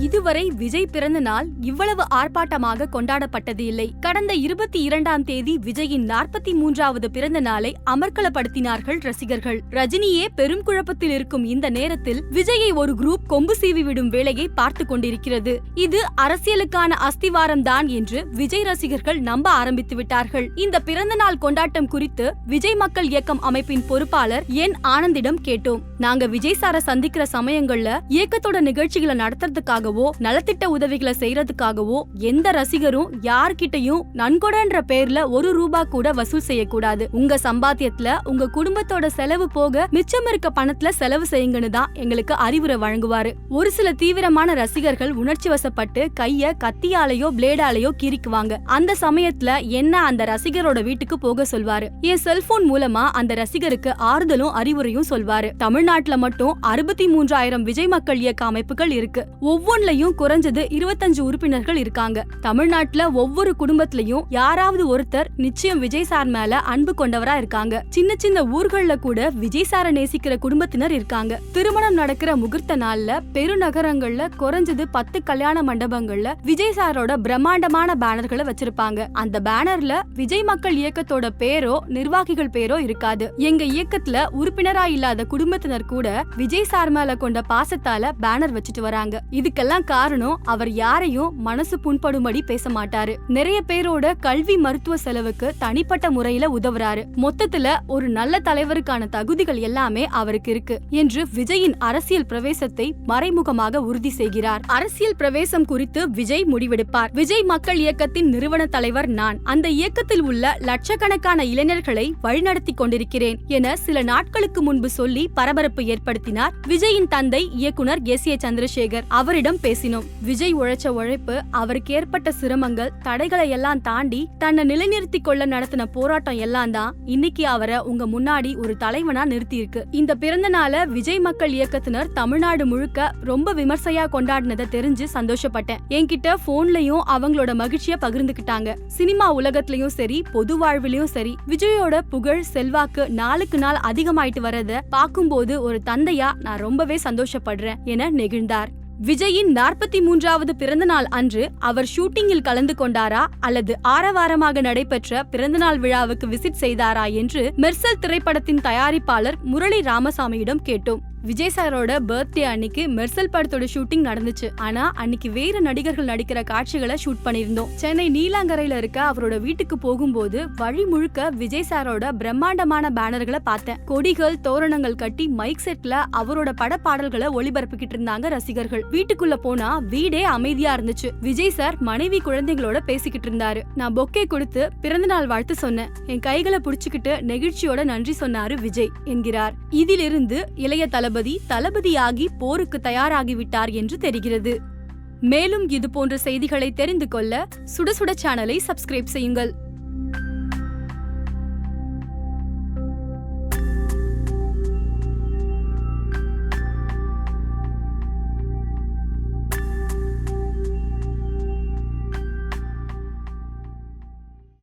இதுவரை விஜய் பிறந்த நாள் இவ்வளவு ஆர்ப்பாட்டமாக கொண்டாடப்பட்டது இல்லை. கடந்த இருபத்தி இரண்டாம் தேதி விஜயின் நாற்பத்தி மூன்றாவது பிறந்த நாளை அமர்க்களப்படுத்தினார்கள் ரசிகர்கள். ரஜினியே பெரும் குழப்பத்தில் இருக்கும் இந்த நேரத்தில் விஜயை ஒரு குரூப் கொம்பு சீவி விடும் வேலையை பார்த்து கொண்டிருக்கிறது. இது அரசியலுக்கான அஸ்திவாரம் தான் என்று விஜய் ரசிகர்கள் நம்ப ஆரம்பித்து விட்டார்கள். இந்த பிறந்த நாள் கொண்டாட்டம் குறித்து விஜய் மக்கள் இயக்கம் அமைப்பின் பொறுப்பாளர் என் ஆனந்திடம் கேட்டோம். நாங்க விஜய் சார சந்திக்கிற சமயங்கள்ல இயக்கத்தோட நிகழ்ச்சிகளை நடத்துறதுக்காகவோ நலத்திட்ட உதவிகளை செய்யறதுக்காகவோ எந்த ரசிகரும் யார்கிட்டயும் நன்கொடன்ற பேர்ல ஒரு ரூபா கூட வசூல் செய்யக்கூடாது. உங்க சம்பாத்தியத்துல உங்க குடும்பத்தோட செலவு போக மிச்சம் இருக்க பணத்துல செலவு செய்யுங்கன்னு தான் எங்களுக்கு அறிவுரை வழங்குவாரு. ஒரு சில தீவிரமான ரசிகர்கள் உணர்ச்சி வசப்பட்டு கைய கத்தியாலேயோ பிளேடாலேயோ கிரிக்குவாங்க. அந்த சமயத்துல என்ன அந்த ரசிகரோட வீட்டுக்கு போக சொல்வாரு? என் செல்போன் மூலமா அந்த ரசிகருக்கு ஆறுதலும் அறிவுரையும் சொல்வாரு. தமிழ்நாட்டுல மட்டும் அறுபத்தி மூன்றாயிரம் விஜய் மக்கள் இயக்க அமைப்புகள் இருக்கு. ஒவ்வொன்லயும் குறைஞ்சது இருபத்தஞ்சு உறுப்பினர்கள் இருக்காங்க. தமிழ்நாட்டுல ஒவ்வொரு குடும்பத்திலயும் யாராவது ஒருத்தர் நிச்சயம் விஜய் சார் மேல அன்பு கொண்டவரா இருக்காங்க. சின்ன சின்ன ஊர்கள்ல கூட விஜய் சார நேசிக்கிற குடும்பத்தினர் இருக்காங்க. திருமணம் நடக்கிற முகூர்த்த நாள்ல பெருநகரங்கள்ல குறைஞ்சது பத்து கல்யாண மண்டபங்கள்ல விஜய் சாரோட பிரம்மாண்டமான பேனர்களை வச்சிருப்பாங்க. அந்த பேனர்ல விஜய் மக்கள் இயக்கத்தோட பேரோ நிர்வாகிகள் பேரோ இருக்காது. எங்க இயக்கத்துல உறுப்பினரா இல்லாத குடும்பத்தினர் கூட விஜய் சார் மேல கொண்ட பாசத்தால பேனர் வச்சுட்டு வராங்க. இதுக்கெல்லாம் காரணம் அவர் யாரையும் மனசு புண்படும்படி பேச மாட்டாரு. நிறைய பேரோட கல்வி மருத்துவ செலவுக்கு தனிப்பட்ட முறையில உதவுறாரு. மொத்தத்துல ஒரு நல்ல தலைவருக்கான தகுதிகள் எல்லாமே அவருக்கு இருக்கு என்று விஜயின் அரசியல் பிரவேசத்தை மறைமுகமாக உறுதி செய்கிறார். அரசியல் பிரவேசம் குறித்து விஜய் முடிவெடுப்பார். விஜய் மக்கள் இயக்கத்தின் நிறுவன தலைவர் நான். அந்த இயக்கத்தில் உள்ள லட்சக்கணக்கான இளைஞர்களை வழிநடத்தி கொண்டிருக்கிறேன் என சில நாட்களுக்கு முன்பு சொல்லி பரபரப்பு ஏற்படுத்தினார் விஜயின் தந்தை இயக்குனர் எஸ் ஏ சந்திரசேகர். அவரிடம் பேசினோம். விஜய் உழைச்ச உழைப்பு அவருக்கு ஏற்பட்ட சிரமங்கள் தடைகளை எல்லாம் தாண்டி தன்னை நிலைநிறுத்தி கொள்ள நடத்தின போராட்டம் எல்லாம் தான் இன்னைக்கு அவரை உங்க முன்னாடி ஒரு தலைவனா நிறுத்தியிருக்கு. இந்த பிறந்த நாள விஜய் மக்கள் இயக்கத்தினர் தமிழ்நாடு முழுக்க ரொம்ப விமர்சையா கொண்டாடினதை தெரிஞ்சு சந்தோஷப்பட்டேன். என்கிட்ட போன்லயும் அவங்களோட மகிழ்ச்சிய பகிர்ந்துக்கிட்டாங்க. சினிமா உலகத்திலயும் சரி பொது வாழ்விலயும் சரி விஜயோட புகழ் செல்வாக்கு நாளுக்கு நாள் அதிகமாயிட்டு வரத பாக்கும்போது ஒரு தந்தையா நான் ரொம்பவே சந்தோஷப்படுறேன் என நெகிழ்ந்தார். விஜயின் நாற்பத்தி மூன்றாவது பிறந்தநாள் அன்று அவர் ஷூட்டிங்கில் கலந்து கொண்டாரா அல்லது ஆரவாரமாக நடைபெற்ற பிறந்தநாள் விழாவுக்கு விசிட் செய்தாரா என்று மெர்சல் திரைப்படத்தின் தயாரிப்பாளர் முரளி ராமசாமியிடம் கேட்டோம். விஜய் சாரோட பர்த்டே அன்னைக்கு மெர்சல் படத்தோட ஷூட்டிங் நடந்துச்சு. ஆனா அன்னைக்கு வேற நடிகர்கள் நடிக்கிற காட்சிகளை ஷூட் பண்ணியிருந்தோம். சென்னை நீலாங்கரையில இருக்க அவரோட வீட்டுக்கு போகும்போது வழி முழுக்க விஜய் சாரோட பிரம்மாண்டமான பேனர்களை பார்த்தேன். கொடிகள் தோரணங்கள் கட்டி மைக் செட்ல அவரோட பட பாடல்களை ஒளிபரப்பிக்கிட்டு இருந்தாங்க ரசிகர்கள். வீட்டுக்குள்ள போனா வீடே அமைதியா இருந்துச்சு. விஜய் சார் மனைவி குழந்தைங்களோட பேசிக்கிட்டு இருந்தாரு. நான் பொக்கே கொடுத்து பிறந்தநாள் வாழ்த்து சொன்னேன். என் கைகளை புடிச்சுக்கிட்டு நெகிழ்ச்சியோட நன்றி சொன்னாரு விஜய் என்கிறார். இதிலிருந்து இளைய தளபதி தளபதியாகி போருக்கு தயாராகிவிட்டார் என்று தெரிகிறது. மேலும் இது போன்ற செய்திகளை தெரிந்து கொள்ள சுட சுட சேனலை சப்ஸ்கிரைப் செய்யுங்கள்.